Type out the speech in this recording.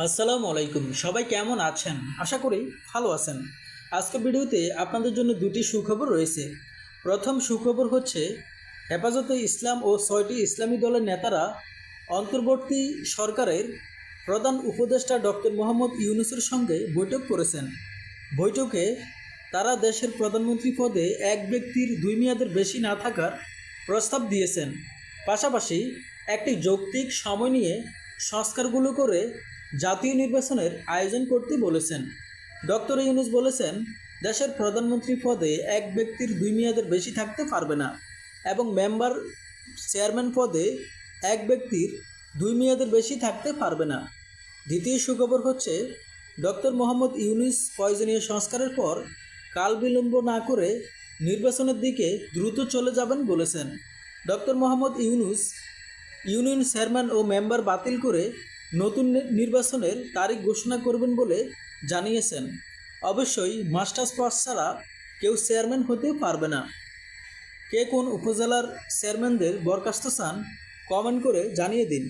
আসসালামু আলাইকুম। সবাই কেমন আছেন? আশা করি ভালো আছেন। আজকের ভিডিওতে আপনাদের জন্য দুটি সুখবর রয়েছে। প্রথম সুখবর হচ্ছে, হেফাজতে ইসলাম ও ছয়টি ইসলামী দলের নেতারা অন্তর্বর্তী সরকারের প্রধান উপদেষ্টা ডক্টর মোহাম্মদ ইউনুসের সঙ্গে বৈঠক করেছেন। বৈঠকে তারা দেশের প্রধানমন্ত্রী পদে এক ব্যক্তির দুই মেয়াদের বেশি না থাকার প্রস্তাব দিয়েছেন। পাশাপাশি একটি যৌক্তিক সময় নিয়ে সংস্কারগুলো করে জাতীয় নির্বাচনের আয়োজন করতে বলেছেন। ডক্টর ইউনুস বলেছেন, দেশের প্রধানমন্ত্রী পদে এক ব্যক্তির দুই মেয়াদের বেশি থাকতে পারবে না এবং মেম্বার চেয়ারম্যান পদে এক ব্যক্তির দুই মেয়াদের বেশি থাকতে পারবে না। দ্বিতীয় সুখবর হচ্ছে, ডক্টর মোহাম্মদ ইউনুস প্রয়োজনীয় সংস্কারের পর কাল বিলম্ব না করে নির্বাচনের দিকে দ্রুত চলে যাবেন বলেছেন। Doctor Mohammad Yunus union chairman ও মেম্বার বাতিল করে নতুন নির্বাচনের তারিখ ঘোষণা করবেন বলে জানিয়েছেন। অবশ্যই মাস্টার্স পাস ছাড়া কেউ চেয়ারম্যান হতে পারবে না। কে কোন উপজেলার চেয়ারম্যানদের বরখাস্ত চান কমেন্ট করে জানিয়ে দিন।